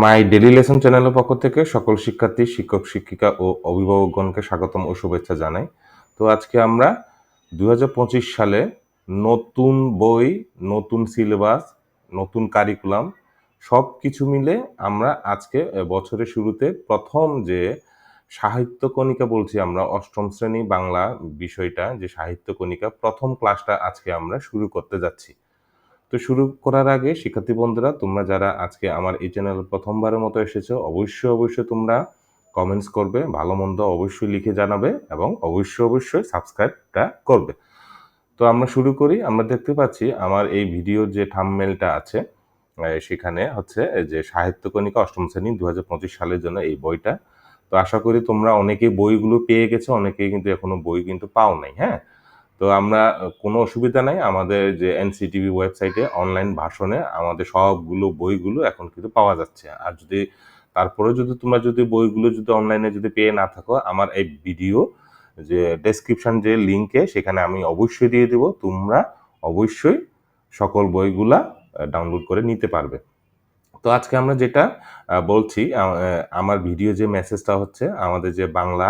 মাই daily lesson চ্যানেলের পক্ষ থেকে সকল শিক্ষার্থী, শিক্ষক, শিক্ষিকা ও অভিভাবকগণকে স্বাগতম ও শুভেচ্ছা জানাই। তো আজকে আমরা দু হাজার পঁচিশ সালে নতুন বই, নতুন সিলেবাস, নতুন কারিকুলাম সব কিছু মিলে আমরা আজকে বছরের শুরুতে প্রথম যে সাহিত্য কণিকা বলছি আমরা, অষ্টম শ্রেণি বাংলা বিষয়টা, যে সাহিত্য কণিকা, প্রথম ক্লাসটা আজকে আমরা শুরু করতে যাচ্ছি। তো শুরু করার আগে শিক্ষার্থী বন্ধুরা, তোমরা যারা আজকে আমার এই চ্যানেল প্রথমবারের মতো এসেছ, অবশ্যই অবশ্যই তোমরা কমেন্টস করবে, ভালো, মন্দ অবশ্যই লিখে জানাবে এবং অবশ্যই অবশ্যই সাবস্ক্রাইবটা করবে। তো আমরা শুরু করি, আমরা দেখতে পাচ্ছি আমার এই ভিডিওর যে থামমেলটা আছে সেখানে হচ্ছে যে সাহিত্য কণিকা অষ্টম শ্রেণি দু হাজার পঁচিশ সালের জন্য এই বইটা। তো আশা করি তোমরা অনেকেই বইগুলো পেয়ে গেছো, অনেকেই কিন্তু এখনও বই কিন্তু পাও নাই হ্যাঁ? তো আমরা কোনো অসুবিধা নাই। আমাদের যে এনসিটিভি ওয়েবসাইটে অনলাইন ভাষণে আমাদের সবগুলো বইগুলো এখন কিন্তু পাওয়া যাচ্ছে। আর যদি, তারপরে যদি তোমরা যদি বইগুলো যদি অনলাইনে যদি পেয়ে না থাকো, আমার এই ভিডিও যে ডেসক্রিপশন যে লিংকে, সেখানে আমি অবশ্যই দিয়ে দেব। তোমরা অবশ্যই সকল বইগুলা ডাউনলোড করে নিতে পারবে। তো আজকে আমরা যেটা বলছি আমার ভিডিও যে মেসেজটা হচ্ছে, আমাদের যে বাংলা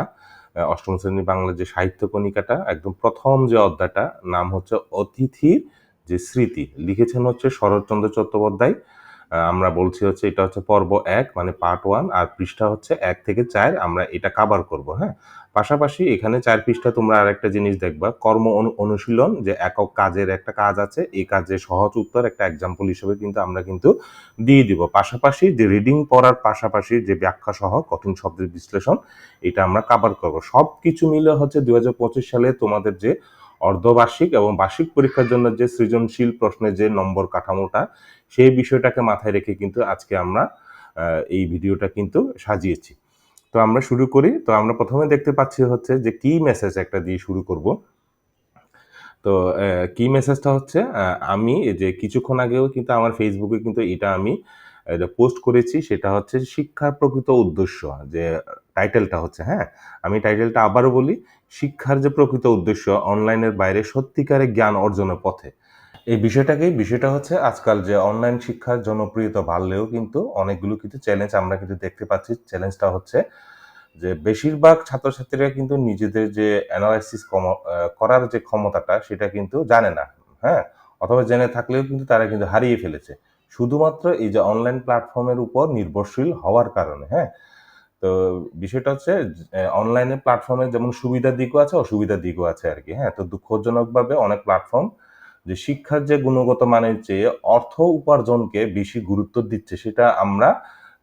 অষ্টম শ্রেণি বাংলা যে সাহিত্য কণিকাটা একদম প্রথম যে অধ্যায়টা, নাম হচ্ছে অতিথির যে স্মৃতি। লিখেছেন হচ্ছে শরৎচন্দ্র চট্টোপাধ্যায়। আমরা বলছি হচ্ছে এটা হচ্ছে পর্ব এক মানে পার্ট ওয়ান আর পৃষ্ঠা হচ্ছে এক থেকে চার, আমরা এটা কাভার করব হ্যাঁ? পাশাপাশি এখানে চার পৃষ্ঠা তোমরা আরেকটা জিনিস দেখবা, কর্ম অনু- অনুশীলন, যে একক কাজের একটা কাজ আছে এই কাজের সহজ উত্তর একটা এক্সাম্পল হিসেবে কিন্তু আমরা কিন্তু দিয়ে দিব। পাশাপাশি যে রিডিং পড়ার পাশাপাশি যে ব্যাখ্যা সহ কঠিন শব্দের বিশ্লেষণ, এটা আমরা কাভার করব। সব কিছু মিলে হচ্ছে দুই হাজার পঁচিশ সালে তোমাদের যে অর্ধবার্ষিক এবং বার্ষিক পরীক্ষার জন্য যে সৃজনশীল প্রশ্নের যে নম্বর কাঠামোটা সেই বিষয়টাকে মাথায় রেখে কিন্তু আজকে আমরা এই ভিডিওটা কিন্তু সাজিয়েছি। তো আমরা শুরু করি। তো আমরা প্রথমে দেখতে পাচ্ছি হচ্ছে যে কি মেসেজ একটা দিয়ে শুরু করব। তো কি মেসেজটা হচ্ছে আমি যে কিছুক্ষণ আগেও কিন্তু আমার ফেসবুকে কিন্তু এটা আমি পোস্ট করেছি। সেটা হচ্ছে শিক্ষার প্রকৃত উদ্দেশ্য, যে টাইটেলটা হচ্ছে হ্যাঁ? আমি টাইটেলটা আবারও বলি, শিক্ষার যে প্রকৃত উদ্দেশ্য অনলাইনের বাইরে সত্যিকারের জ্ঞান অর্জনের পথে। এই বিষয়টাকেই, বিষয়টা হচ্ছে আজকাল যে অনলাইন শিক্ষার জনপ্রিয়তা বাড়লেও কিন্তু অনেকগুলো কিন্তু চ্যালেঞ্জ আমরা কিন্তু দেখতে পাচ্ছি। চ্যালেঞ্জটা হচ্ছে যে বেশিরভাগ ছাত্রছাত্রীরা কিন্তু নিজেদের যে অ্যানালাইসিস করার যে ক্ষমতাটা সেটা কিন্তু জানে না হ্যাঁ? অথবা জেনে থাকলেও কিন্তু তারা কিন্তু হারিয়ে ফেলেছে। শুধুমাত্র এই যে অনলাইন প্ল্যাটফর্মের উপর নির্ভরশীল হওয়ার কারণে হ্যাঁ? তো বিষয়টা হচ্ছে অনলাইনে প্ল্যাটফর্মে যেমন সুবিধার দিকও আছে, অসুবিধার দিকও আছে আর কি হ্যাঁ? তো দুঃখজনকভাবে অনেক প্ল্যাটফর্ম যে শিক্ষার যে গুণগত মানের চেয়ে অর্থ উপার্জনকে বেশি গুরুত্ব দিচ্ছে সেটা আমরা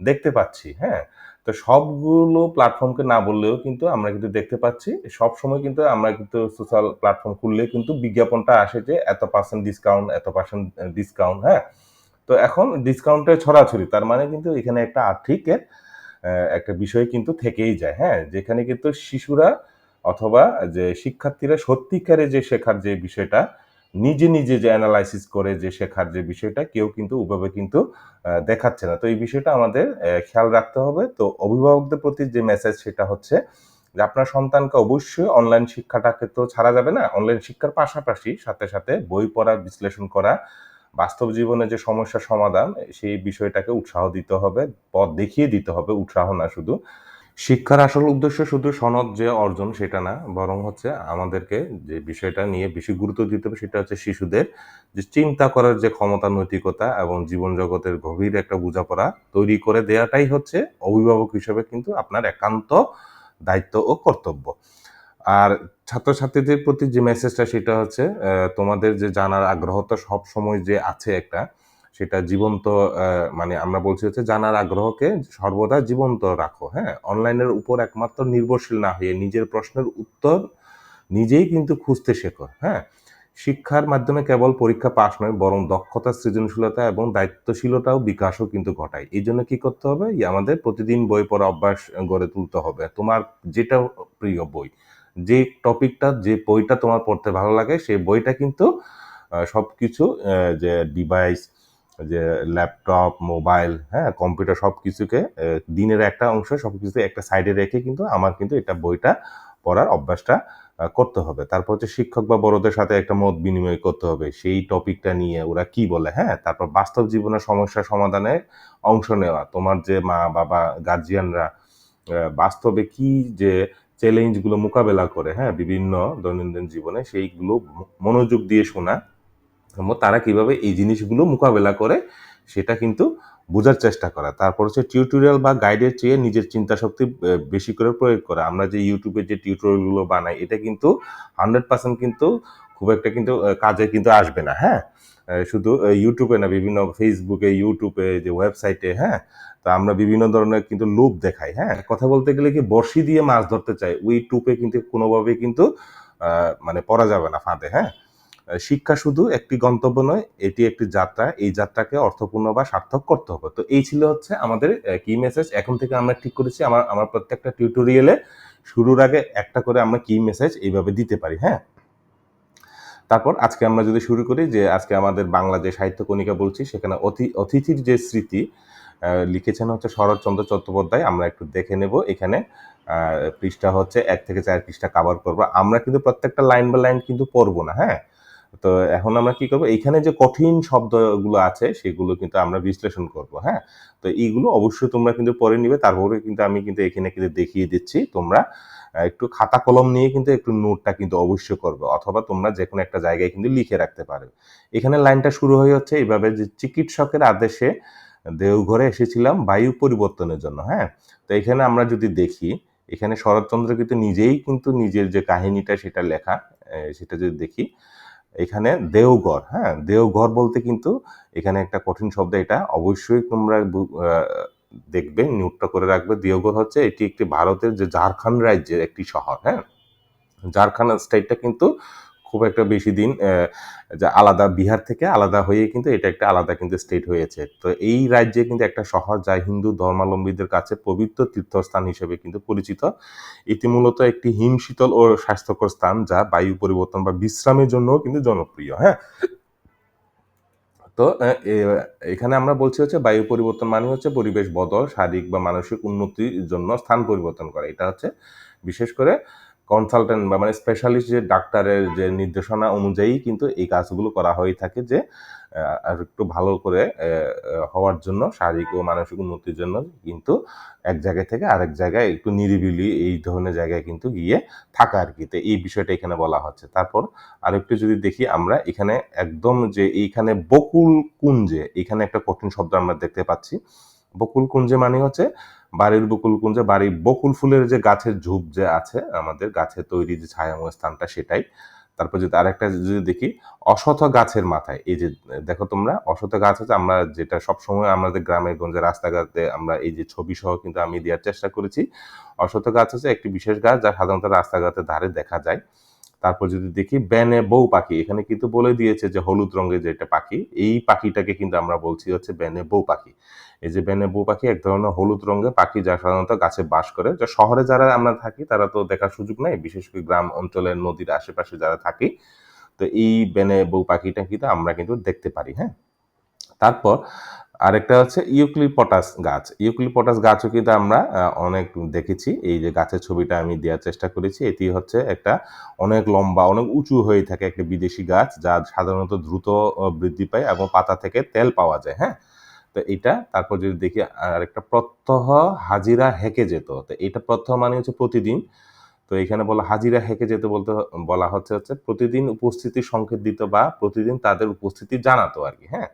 দেখতে পাচ্ছি হ্যাঁ? তো সবগুলো প্ল্যাটফর্মকে না বললেও কিন্তু আমরা কিন্তু দেখতে পাচ্ছি। সব সময় কিন্তু আমরা কিন্তু সোশ্যাল প্ল্যাটফর্ম খুললে কিন্তু বিজ্ঞাপনটা আসে যে এত পার্সেন্ট ডিসকাউন্ট এত পার্সেন্ট ডিসকাউন্ট হ্যাঁ? তো এখন ডিসকাউন্টের ছড়াছড়ি, তার মানে কিন্তু এখানে একটা আর্থিকের একটা বিষয় কিন্তু থেকেই যায় হ্যাঁ? যেখানে কিন্তু শিশুরা অথবা যে শিক্ষার্থীরা সত্যিকারে যে শেখার যে বিষয়টা নিজে নিজে যে অ্যানালাইসিস করে, যে শেখার যে বিষয়টা, কেউ কিন্তু ওভাবে কিন্তু দেখাচ্ছে না। তো এই বিষয়টা আমাদের খেয়াল রাখতে হবে। তো অভিভাবকদের প্রতি যে মেসেজ সেটা হচ্ছে যে, আপনার সন্তানকে অবশ্যই অনলাইন শিক্ষাটাকে তো ছাড়া যাবে না। অনলাইন শিক্ষার পাশাপাশি সাথে সাথে বই পড়া, বিশ্লেষণ করা, বাস্তব জীবনে যে সমস্যা সমাধান, সেই বিষয়টাকে উৎসাহ দিতে হবে, পথ দেখিয়ে দিতে হবে, উৎসাহ না শুধু। শিক্ষার আসল উদ্দেশ্য শুধু সনদ যে অর্জন সেটা না, বরং হচ্ছে আমাদেরকে যে বিষয়টা নিয়ে বেশি গুরুত্ব দিতে হবে সেটা হচ্ছে শিশুদের যে চিন্তা করার যে ক্ষমতা, নৈতিকতা এবং জীবন জগতের গভীর একটা বোঝাপড়া তৈরি করে দেওয়াটাই হচ্ছে অভিভাবক হিসেবে কিন্তু আপনার একান্ত দায়িত্ব ও কর্তব্য। আর ছাত্রছাত্রীদের প্রতি যে মেসেজটা সেটা হচ্ছে তোমাদের যে জানার আগ্রহটা সব সময় যে আছে একটা সেটা জীবন্ত মানে আমরা বলছি হচ্ছে জানার আগ্রহকে সর্বদা জীবন্ত রাখো হ্যাঁ? অনলাইনের উপর একমাত্র নির্ভরশীল না হয়ে নিজের প্রশ্নের উত্তর নিজেই কিন্তু খুঁজতে শেখো হ্যাঁ? শিক্ষার মাধ্যমে কেবল পরীক্ষা পাশ নয়, বরং দক্ষতা, সৃজনশীলতা এবং দায়িত্বশীলতাও বিকাশও কিন্তু ঘটায়। এই জন্য কী করতে হবে? আমাদের প্রতিদিন বই পড়া অভ্যাস গড়ে তুলতে হবে। তোমার যেটা প্রিয় বই, যে টপিকটা, যে বইটা তোমার পড়তে ভালো লাগে, সেই বইটা কিন্তু সব কিছু যে ডিভাইস যে ল্যাপটপ মোবাইল হ্যাঁ কম্পিউটার সব কিছুকে দিনের একটা অংশ সব কিছু একটা সাইডে রেখে কিন্তু আমার কিন্তু এটা বইটা পড়ার অভ্যাসটা করতে হবে। তারপর হচ্ছে শিক্ষক বা বড়দের সাথে একটা মত বিনিময় করতে হবে। সেই টপিকটা নিয়ে ওরা কি বলে হ্যাঁ? তারপর বাস্তব জীবনের সমস্যা সমাধানে অংশ নেওয়া। তোমার যে মা, বাবা গার্জিয়ানরা বাস্তবে কি যে চ্যালেঞ্জগুলো মোকাবেলা করে হ্যাঁ? বিভিন্ন দৈনন্দিন জীবনে সেইগুলো মনোযোগ দিয়ে শোনা তারা কীভাবে এই জিনিসগুলো মোকাবেলা করে সেটা কিন্তু বোঝার চেষ্টা করা। তারপর হচ্ছে টিউটোরিয়াল বা গাইডের চেয়ে নিজের চিন্তা শক্তি বেশি করে প্রয়োগ করা। আমরা যে ইউটিউবে যে টিউটোরিয়ালগুলো বানাই, এটা কিন্তু হান্ড্রেড পার্সেন্ট কিন্তু খুব একটা কিন্তু কাজে কিন্তু আসবে না হ্যাঁ? শুধু ইউটিউবে না, বিভিন্ন ফেসবুকে ইউটিউবে যে ওয়েবসাইটে হ্যাঁ? তো আমরা বিভিন্ন ধরনের কিন্তু লোভ দেখাই হ্যাঁ? কথা বলতে গেলে কি, বড়শি দিয়ে মাছ ধরতে চাই, ওই টুপে কিন্তু কোনোভাবে কিন্তু মানে পরা যাবে না ফাঁদে হ্যাঁ? শিক্ষা শুধু একটি গন্তব্য নয়, এটি একটি যাত্রা। এই যাত্রাকে অর্থপূর্ণ বা সার্থক করতে হবে। তো এই ছিল হচ্ছে আমাদের কি মেসেজ এখন থেকে আমরা ঠিক করেছি, আমার আমার প্রত্যেকটা টিউটোরিয়ালে শুরুর আগে একটা করে আমরা কি মেসেজ এইভাবে দিতে পারি হ্যাঁ? তারপর আজকে আমরা যদি শুরু করি যে আজকে আমাদের বাংলা যে সাহিত্য কণিকা বলছি, সেখানে অতি, অতিথির যে স্মৃতি লিখেছেন হচ্ছে শরৎচন্দ্র চট্টোপাধ্যায়। আমরা একটু দেখে নেব এখানে পৃষ্ঠা হচ্ছে এক থেকে চার পৃষ্ঠা কাভার করব। আমরা কিন্তু প্রত্যেকটা লাইন বাই লাইন কিন্তু পড়ব না হ্যাঁ? তো এখন আমরা কি করব? এখানে যে কঠিন শব্দগুলো আছে, সেগুলো কিন্তু আমরা বিশ্লেষণ করব হ্যাঁ? তো এইগুলো অবশ্যই তোমরা কিন্তু পরে নিবে। তারপরে কিন্তু আমি কিন্তু এখানে কিন্তু দেখিয়ে দিচ্ছি, তোমরা একটু খাতা কলম নিয়ে কিন্তু একটু নোটটা কিন্তু অবশ্যই করবে, অথবা তোমরা যে কোনো একটা জায়গায় কিন্তু লিখে রাখতে পারবে এখানে লাইনটা শুরু হয়ে হচ্ছে এইভাবে যে চিকিৎসকের আদেশে দেওঘরে এসেছিলাম বায়ু পরিবর্তনের জন্য হ্যাঁ? তো এখানে আমরা যদি দেখি, এখানে শরৎচন্দ্র কিন্তু নিজেই কিন্তু নিজের যে কাহিনীটা সেটা লেখা সেটা যদি দেখি এখানে দেওঘর হ্যাঁ? দেওঘর বলতে কিন্তু এখানে একটা কঠিন শব্দ এটা। অবশ্যই তোমরা দেখবে নিউটটা করে রাখবে। দেওঘর হচ্ছে এটি একটি ভারতের যে ঝাড়খণ্ড রাজ্যের একটি শহর হ্যাঁ? ঝাড়খণ্ড স্টেটটা কিন্তু খুব একটা বেশি দিন যে আলাদা বিহার থেকে আলাদা হয়ে কিন্তু এটা একটা আলাদা কিন্তু স্টেট হয়েছে। তো এই রাজ্যে কিন্তু একটা শহর যা হিন্দু ধর্মাবলম্বীদের কাছে পবিত্র তীর্থস্থান হিসেবে কিন্তু পরিচিত। এটি মূলত একটি হিমশীতল ও স্বাস্থ্যকর স্থান, যা বায়ু পরিবর্তন বা বিশ্রামের জন্য কিন্তু জনপ্রিয় হ্যাঁ? তো এখানে আমরা বলছি হচ্ছে বায়ু পরিবর্তন মানে হচ্ছে পরিবেশ বদল, শারীরিক বা মানসিক উন্নতির জন্য স্থান পরিবর্তন করা। এটা হচ্ছে বিশেষ করে কনসালটেন্ট বা মানে স্পেশালিস্ট যে ডাক্তারের যে নির্দেশনা অনুযায়ী কিন্তু এই কাজগুলো করা হয়ে থাকে যে আর একটু ভালো করে হওয়ার জন্য, শারীরিক ও মানসিক উন্নতির জন্য কিন্তু এক জায়গা থেকে আরেক জায়গায় একটু নিরিবিলি এই ধরনের জায়গায় কিন্তু গিয়ে থাকা আর কি। তো এই বিষয়টা এখানে বলা হচ্ছে। তারপর আরেকটু যদি দেখি আমরা এখানে একদম যে এইখানে বকুল কুঞ্জে, এখানে একটা কঠিন শব্দ আমরা দেখতে পাচ্ছি। বকুল কুঞ্জে মানে হচ্ছে বাড়ির বকুল কুঞ্জে বাড়ির বকুল ফুলের যে গাছের ঝোপ যে আছে, আমাদের গাছের তৈরি যে ছায়াময় স্থানটা সেটাই। তারপর যদি আরেকটা যদি দেখি অশথ গাছের মাথায়, এই যে দেখো তোমরা অশথ গাছ আছে, আমরা যেটা সবসময় আমাদের গ্রামে গঞ্জে, রাস্তাঘাটে আমরা এই যে ছবি সহ কিন্তু আমি দেওয়ার চেষ্টা করেছি। অশথ গাছ আছে, একটি বিশেষ গাছ, যা সাধারণত রাস্তাঘাটের ধারে দেখা যায়। তারপর যদি দেখি ব্যানে বউ পাখি, এখানে কিন্তু বলে দিয়েছে যে হলুদ রঙের যেটা পাখি, এই পাখিটাকে কিন্তু আমরা বলছি হচ্ছে ব্যানে বউ পাখি। এই যে ব্যানে বউ পাখি, এক ধরনের হলুদ রঙের পাখি যা সাধারণত গাছে বাস করে। যা শহরে যারা আমরা থাকি, তারা তো দেখার সুযোগ নাই, বিশেষ করে গ্রাম অঞ্চলের নদীর আশেপাশে যারা থাকি। তো এই ব্যানে বউ পাখিটা কিন্তু আমরা কিন্তু দেখতে পারি হ্যাঁ? তারপর আরেকটা হচ্ছে ইউক্লিপটাস গাছ। ইউক্লিপটাস গাছও কিন্তু আমরা অনেক দেখেছি। এই যে গাছের ছবিটা আমি দেওয়ার চেষ্টা করেছি। এটি হচ্ছে একটা অনেক লম্বা, অনেক উঁচু হয়ে থাকে একটা বিদেশি গাছ, যা সাধারণত দ্রুত বৃদ্ধি পায় এবং পাতা থেকে তেল পাওয়া যায় হ্যাঁ? তো এটা, তারপর যদি দেখি আরেকটা প্রত্যহ হাজিরা হেঁকে যেত, তো এটা প্রত্যহ মানে হচ্ছে প্রতিদিন, তো এখানে বলা হাজিরা হেঁকে যেতে বলতে বলা হচ্ছে হচ্ছে প্রতিদিন উপস্থিতি সংকেত দিত বা প্রতিদিন তাদের উপস্থিতি জানাতো আর কি হ্যাঁ?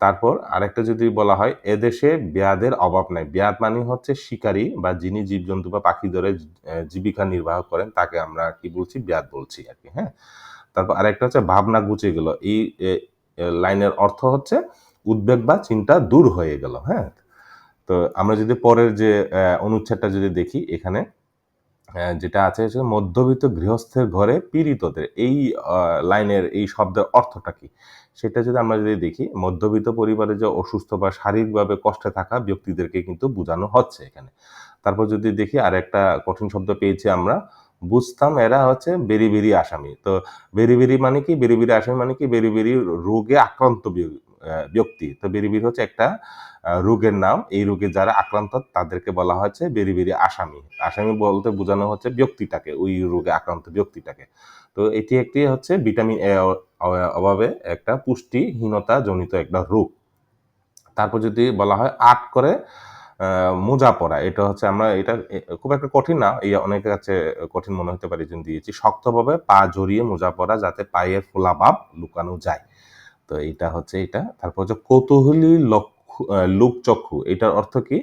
তারপর আরেকটা যদি বলা হয়, এদেশে ব্যাধের অভাব নাই ব্যাধ মানে হচ্ছে শিকারী বা যিনি জীবজন্তু বা পাখি ধরে জীবিকা নির্বাহ করেন, তাকে আমরা কি বলছি ব্যাধ বলছি আর কি হ্যাঁ? তারপর আরেকটা হচ্ছে ভাবনা গুছিয়ে গেল, এই লাইনের অর্থ হচ্ছে উদ্বেগ বা চিন্তা দূর হয়ে গেল হ্যাঁ? তো আমরা যদি পরের যে অনুচ্ছেদটা যদি দেখি, এখানে যেটা আছে মধ্যবিত্ত গৃহস্থের ঘরে পীড়িতদের, এই লাইনের এই শব্দের অর্থটা কি? সেটা যদি আমরা যদি দেখি, মধ্যবিত্ত পরিবারে যে অসুস্থ বা শারীরিকভাবে কষ্টে থাকা ব্যক্তিদেরকে কিন্তু বোঝানো হচ্ছে এখানে। তারপর যদি দেখি আর একটা কঠিন শব্দ পেয়েছি আমরা, বুঝতাম এরা হচ্ছে বেরি বেরি আসামি। তো বেরি বেরি মানে কি? বেরি বেরি আসামি মানে কি? বেরি বেরি রোগে আক্রান্ত ব্যক্তি। তো বেরিবিরি হচ্ছে একটা রোগের নাম। এই রোগে যারা আক্রান্ত, তাদেরকে বলা হচ্ছে বেরিবিরি আসামি। আসামি বলতে বোঝানো হচ্ছে ব্যক্তিটাকে, ওই রোগে আক্রান্ত ব্যক্তিটাকে। তো এটি একটি হচ্ছে ভিটামিন এ অভাবে একটা পুষ্টিহীনতা জনিত একটা রোগ। তারপর যদি বলা হয় আট করে মোজা পরা, এটা হচ্ছে আমরা, এটা খুব একটা কঠিন না। এই অনেকের কাছে কঠিন মনে হতে পারে জন্য দিয়েছি। শক্তভাবে পা জড়িয়ে মোজা পরা যাতে পায়ের ফোলা ভাব লুকানো যায়। তো এটা হচ্ছে এটা তারপর হচ্ছে কৌতূহলী লক্ষ্য লোকচক্ষু, এটার অর্থ কি?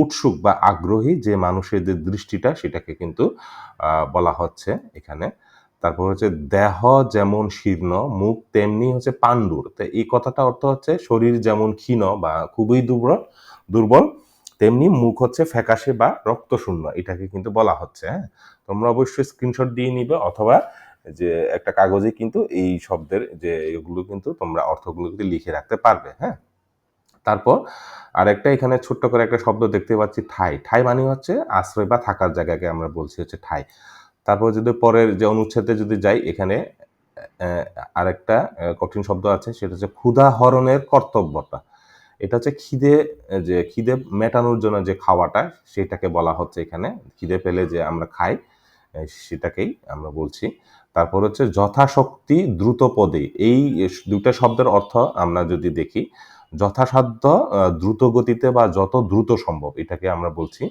উৎসুক বা আগ্রহী যে মানুষের যে দৃষ্টিটা সেটাকে কিন্তু বলা হচ্ছে এখানে। তারপর হচ্ছে দেহ যেমন শীর্ণ, মুখ তেমনি হচ্ছে পাণ্ডুর। তো এই কথাটা অর্থ হচ্ছে শরীর যেমন ক্ষীণ বা খুবই দুর্বল দুর্বল, তেমনি মুখ হচ্ছে ফ্যাকাশে বা রক্তশূন্য, এটাকে কিন্তু বলা হচ্ছে হ্যাঁ? তোমরা অবশ্যই স্ক্রিনশট দিয়ে নিবে অথবা যে একটা কাগজে কিন্তু এই শব্দের যে এগুলো কিন্তু তোমরা অর্থগুলো কিন্তু লিখে রাখতে পারবে হ্যাঁ? তারপর আরেকটা এখানে ছোট্ট করে একটা শব্দ দেখতে পাচ্ছি, ঠাই। ঠাই মানে হচ্ছে আশ্রয় বা থাকার জায়গাকে আমরা বলছি হচ্ছে ঠাই। তারপর যদি পরের যে অনুচ্ছেদে যদি যাই, এখানে আরেকটা কঠিন শব্দ আছে, সেটা হচ্ছে ক্ষুধা হরণের কর্তব্যটা। এটা হচ্ছে খিদে যে খিদে মেটানোর জন্য যে খাওয়াটা, সেটাকে বলা হচ্ছে এখানে। খিদে পেলে যে আমরা খাই সেটাকেই আমরা বলছি। তারপর হচ্ছে যথাশক্তি দ্রুত পদে। এই দুটা শব্দের অর্থ আমরা যদি দেখি, যথাসাধ্য দ্রুত গতিতে বা যত দ্রুত সম্ভব এটাকে আমরা বলছি।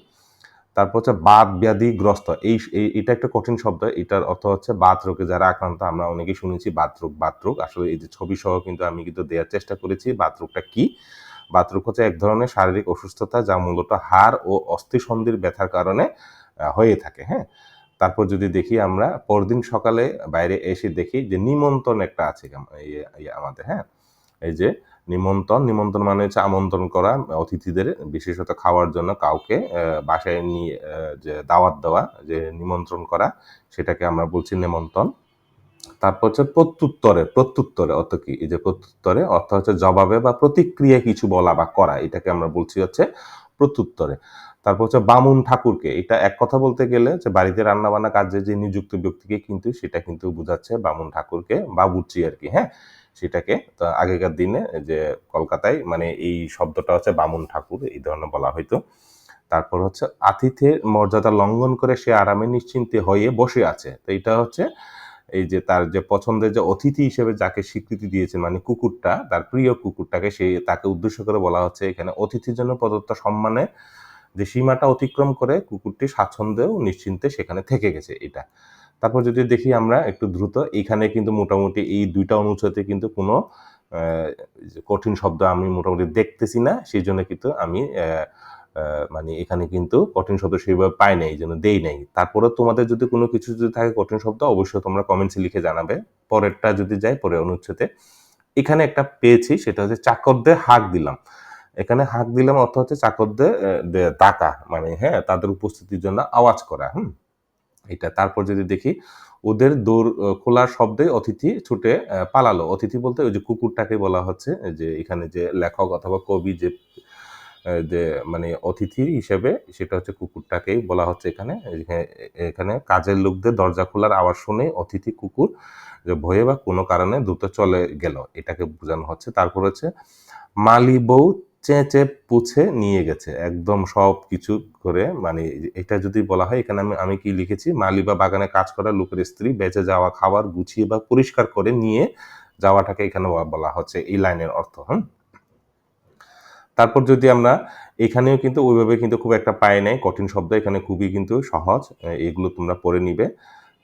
তারপর হচ্ছে বাদ ব্যাধিগ্রস্ত। এই এটা একটা কঠিন শব্দ, এটার অর্থ হচ্ছে বাত রোগে যারা আক্রান্ত, আমরা অনেকেই শুনেছি বাত রোগ রোগ আসলে এই যে ছবি সহ কিন্তু আমি কিন্তু দেওয়ার চেষ্টা করেছি বাত রোগটা কি? বাত রোগ হচ্ছে এক ধরনের শারীরিক অসুস্থতা যা মূলত হাড় ও অস্থিসন্ধির ব্যথার কারণে হয়ে থাকে হ্যাঁ? তারপর যদি দেখি আমরা, পরদিন সকালে বাইরে এসে দেখি যে নিমন্ত্রণ একটা আছে ইয়ে- ইয়ে আমাদের হ্যাঁ? এই যে নিমন্ত্রণ নিমন্ত্রণ মানে হচ্ছে আমন্ত্রণ করা অতিথিদের বিশেষত খাওয়ার জন্য কাউকে বাসায় নিয়ে যে দাওয়াত দেওয়া, যে নিমন্ত্রণ করা, সেটাকে আমরা বলছি নিমন্ত্রণ। তারপর হচ্ছে প্রত্যুত্তরে প্রত্যুত্তরে অর্থ কি? এই যে প্রত্যুত্তরে অর্থ হচ্ছে জবাবে বা প্রতিক্রিয়া কিছু বলা বা করা, এটাকে আমরা বলছি হচ্ছে প্রত্যুত্তরে। তারপর হচ্ছে বামুন ঠাকুরকে, এটা এক কথা বলতে গেলে যে বাড়িতে রান্না বান্না কাজে যে নিযুক্ত ব্যক্তিকে কিন্তু সেটা কিন্তু বোঝাচ্ছে বামুন ঠাকুরকে, বাবুর্চি আর কি হ্যাঁ? সেটাকে আগেকার দিনে যে কলকাতায় মানে এই শব্দটা হচ্ছে বামুন ঠাকুর, এই ধরনের বলা হইতো। তারপর হচ্ছে আতিথের মর্যাদা লঙ্ঘন করে সে আরামে নিশ্চিন্তে হয়ে বসে আছে। তো এটা হচ্ছে এই যে তার যে পছন্দের যে অতিথি হিসেবে যাকে স্বীকৃতি দিয়েছে মানে কুকুরটা, তার প্রিয় কুকুরটাকে সে তাকে উদ্দেশ্য করে বলা হচ্ছে এখানে, অতিথির জন্য প্রদত্ত সম্মানে যে সীমাটা অতিক্রম করে কুকুরটি স্বাচ্ছন্দ্যেও নিশ্চিন্তে সেখানে থেকে গেছে এটা। তারপর যদি দেখি আমরা একটু দ্রুত, এখানে কিন্তু মোটামুটি এই দুইটা অনুচ্ছেদে কিন্তু কোনো কঠিন শব্দ আমি মোটামুটি দেখতেছি না সেই জন্য কিন্তু আমি মানে এখানে কিন্তু কঠিন শব্দ সেইভাবে পাই নাই, এই জন্য দেই নাই। তারপরে তোমাদের যদি কোনো কিছু যদি থাকে কঠিন শব্দ, অবশ্যই তোমরা কমেন্টসে লিখে জানাবে। পরেরটা যদি যাই, পরের অনুচ্ছেদে। এখানে একটা পেয়েছি, সেটা হচ্ছে চাকরদের হাঁক দিলাম। এখানে হাঁক দিলাম অর্থ হচ্ছে চাকরদের ডাকা মানে হ্যাঁ তাদের উপস্থিতির জন্য আওয়াজ করা, হুম? এটা, তারপর যদি দেখি ওদের দৌড় খোলার শব্দে অতিথি ছুটে পালালো। অতিথি বলতে ওই যে কুকুরটাকে বলা হচ্ছে যে এখানে যে লেখক অথবা কবি যে যে মানে অতিথি হিসেবে সেটা হচ্ছে কুকুরটাকেই বলা হচ্ছে এখানে- এখানে কাজের লোকদের দরজা খোলার আওয়াজ শুনে অতিথি কুকুর যে ভয়ে বা কোনো কারণে দ্রুত চলে গেল, এটাকে বোঝানো হচ্ছে। তারপর হচ্ছে মালি বউ চেঁচে পুছে নিয়ে গেছে, একদম সব কিছু করে। মানে এটা যদি বলা হয়, এখানে আমি আমি কি লিখেছি? মালি বা বাগানে কাজ করা লোকের স্ত্রী বেঁচে যাওয়া খাবার গুছিয়ে বা পরিষ্কার করে নিয়ে যাওয়াটাকে এখানে বলা- হচ্ছে এই লাইনের অর্থ। হুম? তারপর যদি আমরা এখানেও কিন্তু ওইভাবে কিন্তু খুব একটা পাই নাই, কঠিন শব্দ এখানে খুবই কিন্তু সহজ। এগুলো তোমরা পড়ে নিবে।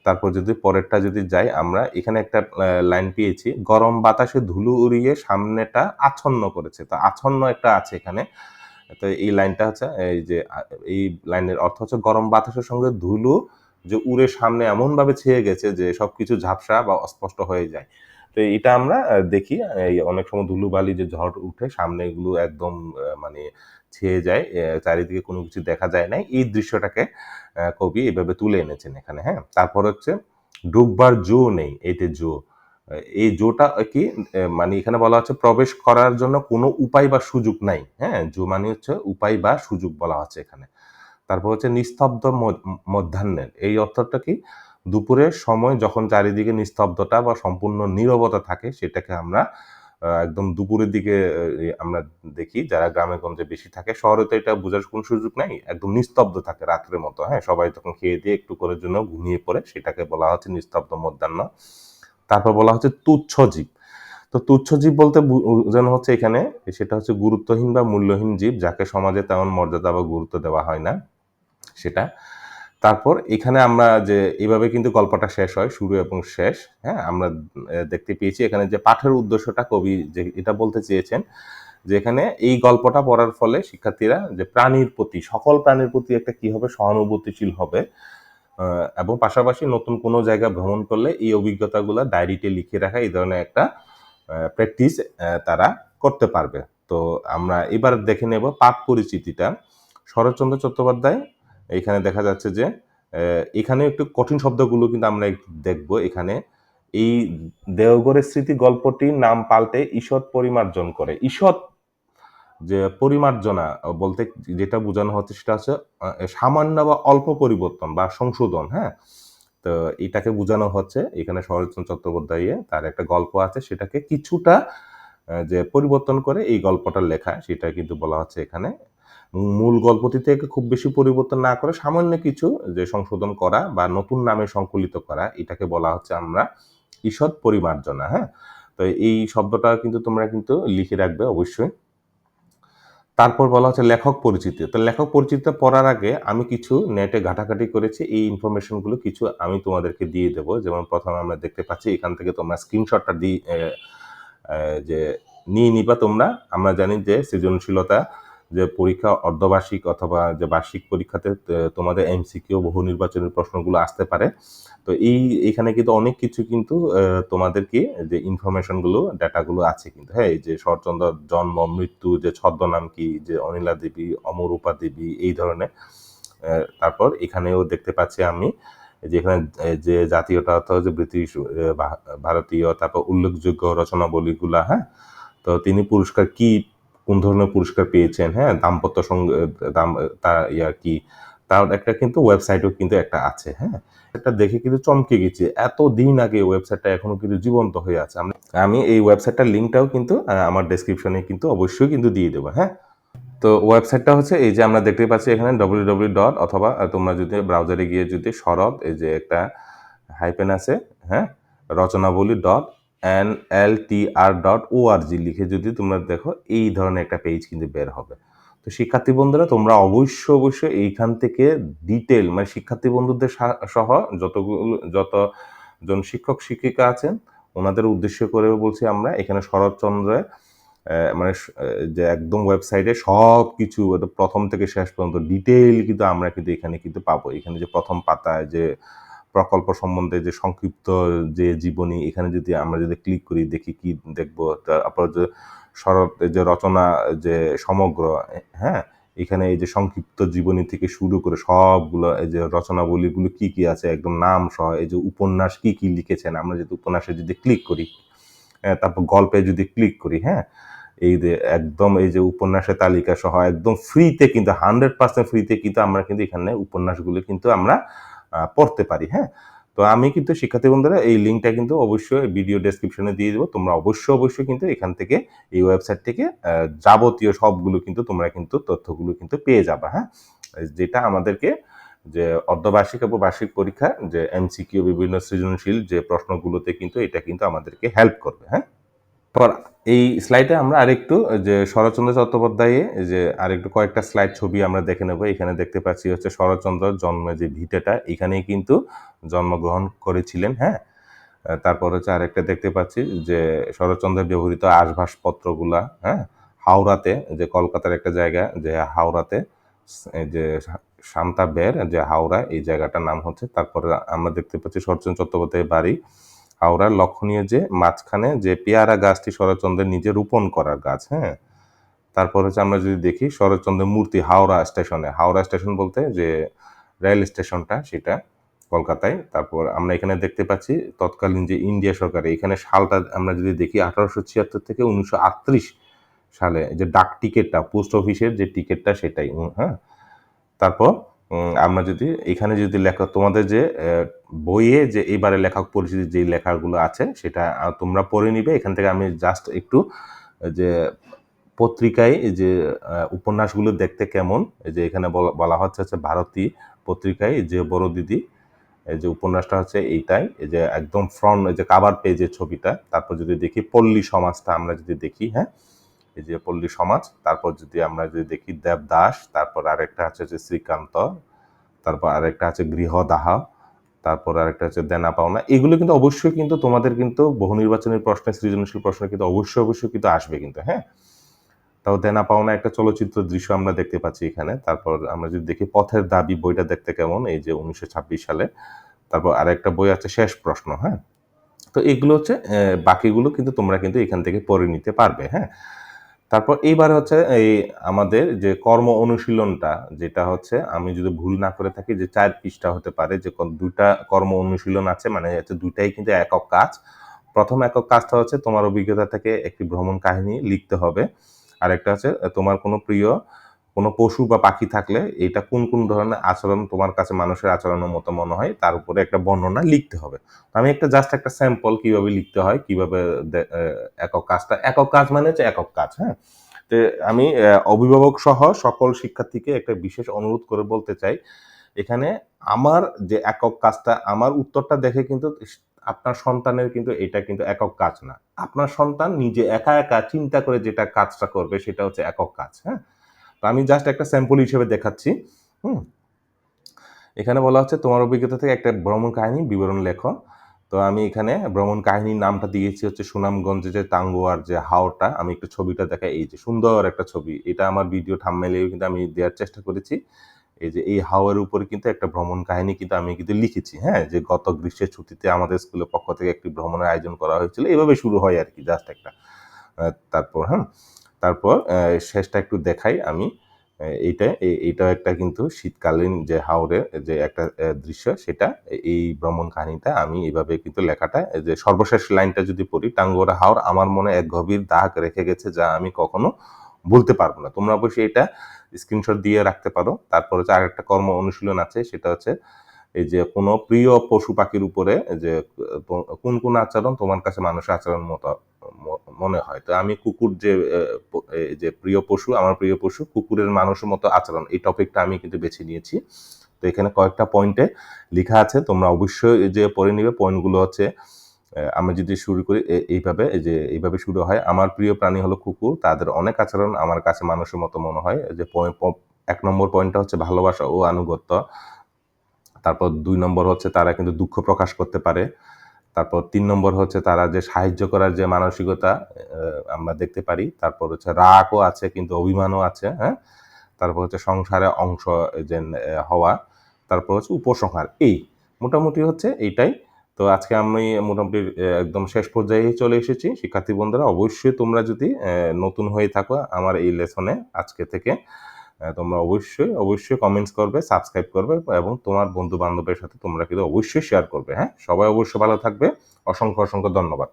তারপর যদি পরেরটা যদি যাই, আমরা এখানে একটা লাইন পেয়েছি, গরম বাতাসে ধুলো উড়িয়ে সামনেটা আচ্ছন্ন করেছে। তো আচ্ছন্ন একটা আছে এখানে। তো এই লাইনটা হচ্ছে, এই যে এই লাইনের অর্থ হচ্ছে গরম বাতাসের সঙ্গে ধুলো যে উড়ে সামনে এমন ভাবে ছেয়ে গেছে যে সবকিছু ঝাপসা বা অস্পষ্ট হয়ে যায়। তো এটা আমরা দেখি অনেক সময় ধুলো বালি যে ঝড় উঠে সামনে এগুলো একদম মানে ছেয়ে যায় চারিদিকে কোনো কিছু দেখা যায় না এই দৃশ্যটাকে কবি এভাবে তুলে এনেছেন এখানে হ্যাঁ? তারপর হচ্ছে, ডুববার জো নেই এতে জো। এই জোটা কি মানে এখানে বলা হচ্ছে প্রবেশ করার জন্য কোনো উপায় বা সুযোগ নাই হ্যাঁ? জো মানে হচ্ছে উপায় বা সুযোগ বলা হচ্ছে এখানে। তারপর হচ্ছে, নিস্তব্ধ মধ্য- মধ্যাহ্নের। এই অর্থটা কি, দুপুরের সময় যখন চারিদিকে নিস্তব্ধতা বা সম্পূর্ণ নীরবতা থাকে, সেটাকে আমরা একদম দুপুরের দিকে আমরা দেখি যারা গ্রামে গঞ্জে বেশি থাকে। শহরে তো এটা বোঝার কোনো সুযোগ নাই, একদম নিস্তব্ধ থাকে রাত্রের মতো হ্যাঁ? সবাই তখন খেয়ে দিয়ে একটু করে জন্য ঘুমিয়ে পড়ে, সেটাকে বলা হচ্ছে নিস্তব্ধ মধ্যাহ্ন। তারপর বলা হচ্ছে তুচ্ছ জীব। তো তুচ্ছ জীব বলতে বোঝানো হচ্ছে এখানে, সেটা হচ্ছে গুরুত্বহীন বা মূল্যহীন জীব, যাকে সমাজে তেমন মর্যাদা বা গুরুত্ব দেওয়া হয় না, সেটা। তারপর এখানে আমরা যে এইভাবে কিন্তু গল্পটা শেষ হয়, শুরু এবং শেষ হ্যাঁ? আমরা দেখতে পেয়েছি এখানে যে পাঠের উদ্দেশ্যটা কবি যে, এটা বলতে চেয়েছেন যে, এখানে এই গল্পটা পড়ার ফলে শিক্ষার্থীরা যে প্রাণীর প্রতি, সকল প্রাণীর প্রতি একটা কি হবে? সহানুভূতিশীল হবে এবং পাশাপাশি নতুন কোনো জায়গা ভ্রমণ করলে এই অভিজ্ঞতাগুলো ডায়েরিতে লিখে রাখা, এই ধরনের একটা প্র্যাকটিস তারা করতে পারবে। তো আমরা এবার দেখে নেব পাঠ পরিচিতিটা। শরৎচন্দ্র চট্টোপাধ্যায় এখানে দেখা যাচ্ছে যে এখানে একটু কঠিন শব্দগুলো কিন্তু আমরা দেখব এখানে। এই দেওঘরের স্মৃতি গল্পটির নাম পাল্টে ঈষৎ পরিমার্জন করে। ঈষৎ যে পরিমার্জনা বলতে যেটা বোঝানো হচ্ছে সেটা হচ্ছে সামান্য বা অল্প পরিবর্তন বা সংশোধন হ্যাঁ? তো এটাকে বোঝানো হচ্ছে। এখানে শরৎচন্দ্র চট্টোপাধ্যায়ে তার একটা গল্প আছে সেটাকে কিছুটা যে পরিবর্তন করে এই গল্পটা লেখা, সেটা কিন্তু বলা হচ্ছে এখানে। মূল গল্পটি থেকে খুব বেশি পরিবর্তন না করে সামান্য কিছু যে সংশোধন করা বা নতুন নামে সংকলিত করা, এটাকে বলা হচ্ছে আমরা ঈষৎ পরিমার্জনা হ্যাঁ? তো এই শব্দটা কিন্তু তোমরা কিন্তু লিখে রাখবে অবশ্যই। তারপর বলা হচ্ছে লেখক পরিচিতি। তো লেখক পরিচিতি পড়ার আগে আমি কিছু নেটে ঘাটাঘাটি করেছি, এই ইনফরমেশনগুলো কিছু আমি তোমাদেরকে দিয়ে দেবো। যেমন প্রথমে আমরা দেখতে পাচ্ছি, এখান থেকে তোমরা স্ক্রিনশটটা দিয়ে যে নিয়ে নিবা তোমরা। আমরা জানি যে সৃজনশীলতা যে পরীক্ষা অর্ধবার্ষিক অথবা যে বার্ষিক পরীক্ষাতে তোমাদের এমসিকিউ বহু নির্বাচনের প্রশ্নগুলো আসতে পারে। তো এই, এখানে কিন্তু অনেক কিছু কিন্তু তোমাদেরকে যে ইনফরমেশনগুলো ডাটাগুলো আছে কিন্তু। হ্যাঁ যে শরৎচন্দ্র জন্ম, মৃত্যু, যে ছদ্মনাম কি, যে অনিলা দেবী, অমরূপা দেবী, এই ধরনের তারপর এখানেও দেখতে পাচ্ছি আমি যে এখানে যে জাতীয়তা অর্থাৎ যে ব্রিটিশ ভারতীয়, তারপর উল্লেখযোগ্য রচনাবলীগুলা হ্যাঁ? তো তিনি পুরস্কার কি কোন ধরনের পুরস্কার পেয়েছেন হ্যাঁ দাম্পত্য সঙ্গে, দাম, তার ইয়া কি, তার একটা কিন্তু ওয়েবসাইটও কিন্তু একটা আছে হ্যাঁ এটা দেখে কিন্তু চমকে গেছি। এত দিন আগে ওয়েবসাইটটা এখনও কিন্তু জীবন্ত হয়ে আছে। আমি এই ওয়েবসাইটটার লিঙ্কটাও কিন্তু আমার ডেসক্রিপশনে কিন্তু অবশ্যই কিন্তু দিয়ে দেবো হ্যাঁ। তো ওয়েবসাইটটা হচ্ছে এই যে আমরা দেখতে পাচ্ছি এখানে ডব্লিউ ডব্লিউ ডট অথবা তোমরা যদি ব্রাউজারে গিয়ে যদি সরব এই যে একটা হাইপেন আছে হ্যাঁ Rachanabali dot N L T R dot O R G লিখে যদি তোমরা দেখো, এই ধরনের একটা পেজ কিন্তু বের হবে। তো শিক্ষার্থী বন্ধুরা, তোমরা অবশ্যই অবশ্যই এইখান থেকে ডিটেল মানে শিক্ষার্থী বন্ধুদের সহ যতগুলো, যতজন শিক্ষক, শিক্ষিকা আছেন, ওনাদের উদ্দেশ্য করে বলছি আমরা, এখানে শরৎচন্দ্রের মানে যে একদম ওয়েবসাইটে সব কিছু প্রথম থেকে শেষ পর্যন্ত ডিটেইল কিন্তু আমরা কিন্তু এখানে কিন্তু পাবো। এখানে যে প্রথম পাতায় যে প্রকল্প সম্বন্ধে যে সংক্ষিপ্ত যে জীবনী এখানে যদি আমরা যদি ক্লিক করি দেখি কি দেখব তারপর যে শরৎ যে রচনা যে সমগ্র হ্যাঁ? এখানে এই যে সংক্ষিপ্ত জীবনী থেকে শুরু করে সবগুলো এই যে রচনাবলীগুলো কি কি আছে একদম নাম সহ এই যে উপন্যাস কি কি লিখেছেন আমরা যদি উপন্যাসে যদি ক্লিক করি হ্যাঁ, তারপর গল্পে যদি ক্লিক করি হ্যাঁ? এই যে একদম এই যে উপন্যাসের তালিকা সহ একদম ফ্রিতে কিন্তু হান্ড্রেড পার্সেন্ট ফ্রিতে কিন্তু আমরা কিন্তু এখানে উপন্যাসগুলো কিন্তু আমরা পড়তে পারি হ্যাঁ? তো আমি কিন্তু শিক্ষার্থী বন্ধুরা, এই লিঙ্কটা কিন্তু অবশ্যই ভিডিও ডেসক্রিপশনে দিয়ে দেবো। তোমরা অবশ্যই অবশ্যই কিন্তু এখান থেকে এই ওয়েবসাইট থেকে যাবতীয় সবগুলো কিন্তু তোমরা কিন্তু তথ্যগুলো কিন্তু পেয়ে যাবে হ্যাঁ? যেটা আমাদেরকে যে অর্ধবার্ষিক এবং বার্ষিক পরীক্ষা, যে এমসিকিউ বিভিন্ন সৃজনশীল যে প্রশ্নগুলোতে কিন্তু এটা কিন্তু আমাদেরকে হেল্প করবে হ্যাঁ? পর এই স্লাইডে আমরা আরেকটু যে শরৎচন্দ্র চট্টোপাধ্যায়ে যে আরেকটু কয়েকটা স্লাইড ছবি আমরা দেখে নেব। এখানে দেখতে পাচ্ছি হচ্ছে শরৎচন্দ্র জন্মের যে ভিটেটা এখানেই কিন্তু জন্মগ্রহণ করেছিলেন হ্যাঁ? তারপর হচ্ছে আরেকটা দেখতে পাচ্ছি যে শরৎচন্দ্রের ব্যবহৃত আসবাসপত্রগুলা হ্যাঁ? হাওড়াতে যে কলকাতার একটা জায়গা, যে হাওড়াতে যে শান্তা বের, যে হাওড়া, এই জায়গাটার নাম হচ্ছে। তারপরে আমরা দেখতে পাচ্ছি শরৎচন্দ্র চট্টোপাধ্যায়ের বাড়ি হাওড়ার লক্ষণীয় যে মাঝখানে যে পেয়ারা গাছটি শরৎচন্দ্রের নিজে রোপণ করার গাছ হ্যাঁ? তারপর হচ্ছে আমরা যদি দেখি শরৎচন্দ্রের মূর্তি হাওড়া স্টেশনে। হাওড়া স্টেশন বলতে যে রেল স্টেশনটা, সেটা কলকাতায়। তারপর আমরা এখানে দেখতে পাচ্ছি তৎকালীন যে ইন্ডিয়া সরকার, এখানে সালটা আমরা যদি দেখি আঠারোশো ছিয়াত্তর থেকে উনিশশো আটত্রিশ সালে যে ডাক টিকিটটা, পোস্ট অফিসের যে টিকিটটা সেটাই হ্যাঁ? তারপর আমরা যদি, এখানে যদি লেখা, তোমাদের যে বইয়ে যে এবারে লেখক পরিচিতি যে লেখাগুলো আছে, সেটা তোমরা পড়ে নিবে। এখান থেকে আমি জাস্ট একটু, যে, পত্রিকায় যে উপন্যাসগুলো দেখতে কেমন যে এখানে বলা- হচ্ছে হচ্ছে ভারতী পত্রিকায় যে বড় দিদি যে উপন্যাসটা হচ্ছে এইটাই, এই যে একদম ফ্রন্ট যে কাভার পেজের ছবিটা। তারপর যদি দেখি পল্লী সমাজটা আমরা যদি দেখি হ্যাঁ? এই যে পল্লী সমাজ, তারপর যদি আমরা যদি দেখি দেবদাস, তারপর আরেকটা আছে যে শ্রীকান্ত, তারপর আরেকটা আছে গৃহদাহ, তারপর আরেকটা হচ্ছে দেনা পাওনা এগুলো কিন্তু অবশ্যই কিন্তু তোমাদের কিন্তু বহু নির্বাচনের প্রশ্নে, সৃজনশীল প্রশ্ন কিন্তু অবশ্যই অবশ্যই কিন্তু আসবে কিন্তু হ্যাঁ? তাও দেনা পাওনা একটা চলচ্চিত্র দৃশ্য আমরা দেখতে পাচ্ছি এখানে, তারপর আমরা যদি দেখি পথের দাবি বইটা দেখতে কেমন, এই যে উনিশশো ছাব্বিশ সালে, তারপর আরেকটা বই আছে শেষ প্রশ্ন হ্যাঁ? তো এগুলো হচ্ছে বাকিগুলো কিন্তু তোমরা কিন্তু এখান থেকে পড়ে নিতে পারবে হ্যাঁ? তারপর এইবার হচ্ছে এই আমাদের যে কর্ম অনুশীলনটা, যেটা হচ্ছে আমি যদি ভুল না করে থাকি যে চার পৃষ্ঠা হতে পারে, যে দুটা কর্ম অনুশীলন আছে মানে হচ্ছে দুইটাই কিন্তু একক কাজ। প্রথম একক কাজটা হচ্ছে তোমার অভিজ্ঞতা থেকে একটি ভ্রমণ কাহিনী লিখতে হবে। আর একটা হচ্ছে তোমার কোনো প্রিয় কোনো পশু বা পাখি থাকলে এটা কোন কোন ধরনের আচরণ তোমার কাছে মানুষের আচরণের মতো মনে হয়, তার উপরে একটা বর্ণনা লিখতে হবে। আমি একটা জাস্ট একটা স্যাম্পল কীভাবে লিখতে হয়, কীভাবে একক কাজটা, একক কাজ মানে হচ্ছে একক কাজ হ্যাঁ? তো আমি অভিভাবক সহ সকল শিক্ষার্থীকে একটা বিশেষ অনুরোধ করে বলতে চাই, এখানে আমার যে একক কাজটা, আমার উত্তরটা দেখে কিন্তু আপনার সন্তানের কিন্তু এটা কিন্তু একক কাজ না। আপনার সন্তান নিজে একা একা চিন্তা করে যেটা কাজটা করবে, সেটা হচ্ছে একক কাজ হ্যাঁ? আমি জাস্ট একটা স্যাম্পল হিসেবে দেখাচ্ছি, হুম? এখানে বলা হচ্ছে তোমার অভিজ্ঞতা থেকে একটা ভ্রমণ কাহিনী, বিবরণ লেখো। তো আমি এখানে ভ্রমণ কাহিনীর নামটা দিয়েছি হচ্ছে সুনামগঞ্জে যে টাঙ্গুয়ার যে হাওরটা, আমি একটু ছবিটা দেখাই। এই যে সুন্দর একটা ছবি, এটা আমার ভিডিও থাম্বনেলেও কিন্তু আমি দেওয়ার চেষ্টা করেছি। এই যে এই হাওয়ার উপরে কিন্তু একটা ভ্রমণ কাহিনী কিন্তু আমি কিন্তু লিখেছি হ্যাঁ? যে গত গ্রীষ্মের ছুটিতে আমাদের স্কুলের পক্ষ থেকে একটি ভ্রমণের আয়োজন করা হয়েছিল। এভাবে শুরু হয় আর কি জাস্ট একটা। তারপর হ্যাঁ তারপর শেষটা একটু দেখাই আমি। এইটা, এই- এইটাও একটা কিন্তু শীতকালীন যে হাওরের যে একটা দৃশ্য, সেটা এই ভ্রমণ কাহিনীটা আমি এইভাবে কিন্তু লেখাটা যে সর্বশেষ লাইনটা যদি পড়ি টাঙ্গোরা হাওর আমার মনে এক গভীর দাগ রেখে গেছে যা আমি কখনো ভুলতে পারব না। তোমরা অবশ্যই এটা স্ক্রিনশট দিয়ে রাখতে পারো। তারপর হচ্ছে আরেকটা কর্ম অনুশীলন আছে, সেটা হচ্ছে এই যে কোনো প্রিয় পশু পাখির উপরে যে কোন কোন আচরণ তোমার কাছে মানুষের আচরণ মতো মনে হয়। তো আমি কুকুর যে যে প্রিয় পশু, আমার প্রিয় পশু, কুকুরের মানুষের মতো আচরণ, এই টপিকটা আমি কিন্তু বেছে নিয়েছি। তো এখানে কয়েকটা পয়েন্টে লেখা আছে, তোমরা অবশ্যই যে পড়ে নিবে। পয়েন্টগুলো হচ্ছে আমি যদি শুরু করি এইভাবে, এই যে এইভাবে শুরু হয়, আমার প্রিয় প্রাণী হলো কুকুর, তাদের অনেক আচরণ আমার কাছে মানুষের মতো মনে হয়। যে এক নম্বর পয়েন্টটা হচ্ছে ভালোবাসা ও আনুগত্য। তারপর দুই নম্বর হচ্ছে তারা কিন্তু দুঃখ প্রকাশ করতে পারে। তারপর তিন নম্বর হচ্ছে তারা যে সাহায্য করার যে মানসিকতা আমরা দেখতে পারি। তারপর হচ্ছে রাগও আছে, কিন্তু অভিমানও আছে হ্যাঁ? তারপর হচ্ছে সংসারে অংশ যে হওয়া। তারপর হচ্ছে উপসংহার, এই মোটামুটি হচ্ছে এইটাই। তো আজকে আমি মোটামুটি একদম শেষ পর্যায়ে চলে এসেছি। শিক্ষার্থী বন্ধুরা, অবশ্যই তোমরা যদি নতুন হয়ে থাকো আমার এই লেসনে আজকে থেকে। তোমরা অবশ্যই অবশ্যই কমেন্টস করবে সাবস্ক্রাইব করবে এবং তোমার বন্ধু বান্ধবের সাথে তোমরা কিন্তু অবশ্যই শেয়ার করবে হ্যাঁ? সবাই অবশ্যই ভালো থাকবে। অসংখ্য অসংখ্য ধন্যবাদ।